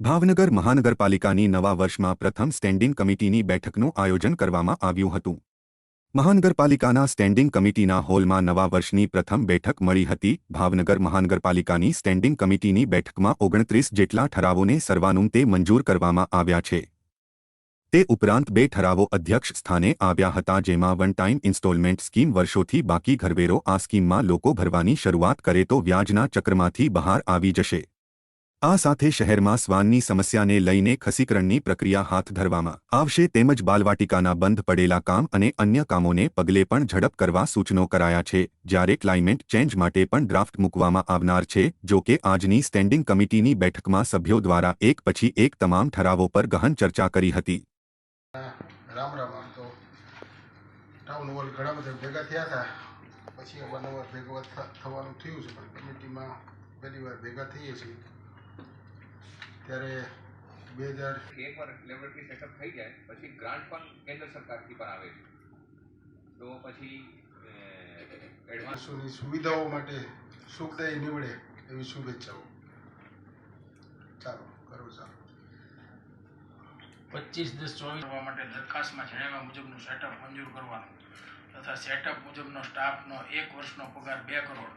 ભાવનગર મહાનગરપાલિકાની નવા વર્ષમાં પ્રથમ સ્ટેન્ડિંગ કમિટીની બેઠકનું આયોજન કરવામાં આવ્યું હતું. મહાનગરપાલિકાના સ્ટેન્ડિંગ કમિટીના હોલમાં નવા વર્ષની પ્રથમ બેઠક મળી હતી. ભાવનગર મહાનગરપાલિકાની સ્ટેન્ડિંગ કમિટીની બેઠકમાં ઓગણત્રીસ જેટલા ઠરાવોને સર્વાનુમતે મંજૂર કરવામાં આવ્યા છે. તે ઉપરાંત બે ઠરાવો અધ્યક્ષ સ્થાને આવ્યા હતા જેમાં વન ટાઈમ ઇન્સ્ટોલમેન્ટ સ્કીમ વર્ષોથી બાકી ઘરવેરો આ સ્કીમમાં લોકો ભરવાની શરૂઆત કરે તો વ્યાજના ચક્રમાંથી બહાર આવી જશે. આ સાથે શહેરમાં શ્વાનની સમસ્યાને લઈને ખસીકરણની પ્રક્રિયા હાથ ધરવામાં આવશે તેમજ બાલવાટિકાના બંધ પડેલા કામ અને અન્ય કામોને પગલે પણ ઝડપ કરવા સૂચનો કરાયા છે, જ્યારે ક્લાઇમેટ ચેન્જ માટે પણ ડ્રાફ્ટ મૂકવામાં આવનાર છે, જો કે આજની સ્ટેન્ડિંગ કમિટીની બેઠકમાં સભ્યો દ્વારા એક પછી એક તમામ ઠરાવો પર ગહન ચર્ચા કરી હતી. પછી અવારનવાર ભેગા થવાનું થયું છે, પણ કમિટીમાં પહેલી વાર ભેગા થઈએ છીએ. ત્યારે બે હજાર એકવાર લેબોરેટરી સેટઅપ થઈ જાય પછી ગ્રાન્ટ પણ કેન્દ્ર સરકારથી પણ આવે છે. તો પછી એડવાન્સોની સુવિધાઓ માટે સુખદાયી નીવડે એવી શુભેચ્છાઓ. ચાલો કરો ચાલો. પચીસ દસ ચોવીસ કરવા માટે દરખાસ્તમાં જણાવ્યા મુજબનું સેટઅપ મંજૂર કરવાનું. તથા સેટઅપ મુજબનો સ્ટાફનો એક વર્ષનો પગાર બે કરોડ.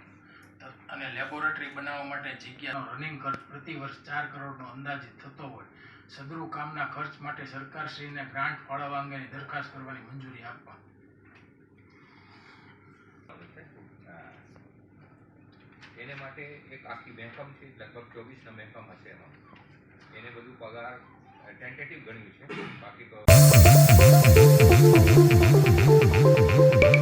અને લેબોરેટરી બનાવવા માટે જગ્યાનો રનિંગ ખર્ચ પ્રતિ વર્ષ ચાર કરોડનો અંદાજિત થતો હોય. સદરૂ કામના ખર્ચ માટે સરકારશ્રીને ગ્રાન્ટ ફાળવવા અંગેની દરખાસ્ત કરવાની મંજૂરી આપવા. એને માટે એક આખી મહેકમ છે, લગભગ ચોવીસના મહેકમ હશે એમાં. એને બધું પગાર ટેન્ટેટિવ ગણ્યું છે. બાકી તો